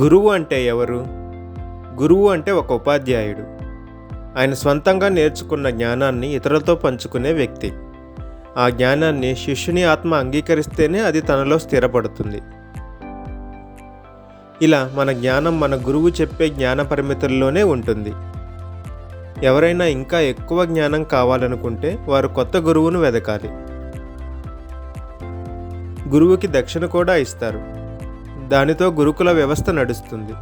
గురువు అంటే ఎవరు? గురువు అంటే ఒక ఉపాధ్యాయుడు. ఆయన స్వంతంగా నేర్చుకున్న జ్ఞానాన్ని ఇతరులతో పంచుకునే వ్యక్తి. ఆ జ్ఞానాన్ని శిష్యుని ఆత్మ అంగీకరిస్తేనే అది తనలో స్థిరపడుతుంది. ఇలా మన జ్ఞానం మన గురువు చెప్పే జ్ఞాన పరిమితుల్లోనే ఉంటుంది. ఎవరైనా ఇంకా ఎక్కువ జ్ఞానం కావాలనుకుంటే వారు కొత్త గురువును వెదకాలి. గురువుకి దక్షిణ కూడా ఇస్తారు. దానితో గురుకుల వ్యవస్థ నడుస్తుంది.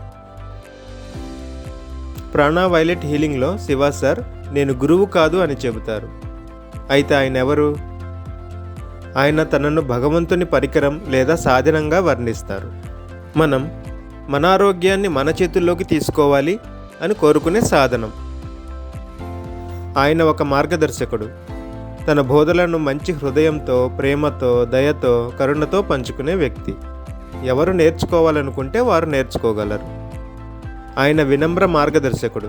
ప్రాణా వైలెట్ హీలింగ్లో శివ సార్ నేను గురువు కాదు అని చెబుతారు. అయితే ఆయన ఎవరు ఆయన తనను భగవంతుని పరికరం లేదా సాధనంగా వర్ణిస్తారు. మనం మన ఆరోగ్యాన్ని మన చేతుల్లోకి తీసుకోవాలి అని కోరుకునే సాధనం. ఆయన ఒక మార్గదర్శకుడు. తన బోధలను మంచి హృదయంతో ప్రేమతో దయతో కరుణతో పంచుకునే వ్యక్తి. ఎవరు నేర్చుకోవాలనుకుంటే వారు నేర్చుకోగలరు. ఆయన వినమ్ర మార్గదర్శకుడు.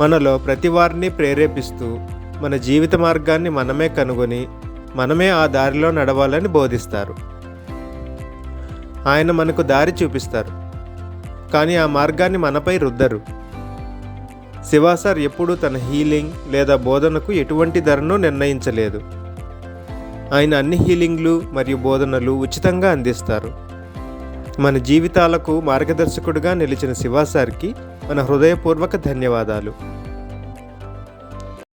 మనలో ప్రతి వారిని ప్రేరేపిస్తూ మన జీవిత మార్గాన్ని మనమే కనుగొని మనమే ఆ దారిలో నడవాలని బోధిస్తారు. ఆయన మనకు దారి చూపిస్తారు. కానీ ఆ మార్గాన్ని మనపై రుద్దరు. శివాసార్ ఎప్పుడూ తన హీలింగ్ లేదా బోధనకు ఎటువంటి ధరను నిర్ణయించలేదు. ఆయన అన్ని హీలింగ్లు మరియు బోధనలు ఉచితంగా అందిస్తారు. మన జీవితాలకు మార్గదర్శకుడిగా నిలిచిన శివాసార్కి మన హృదయపూర్వక ధన్యవాదాలు.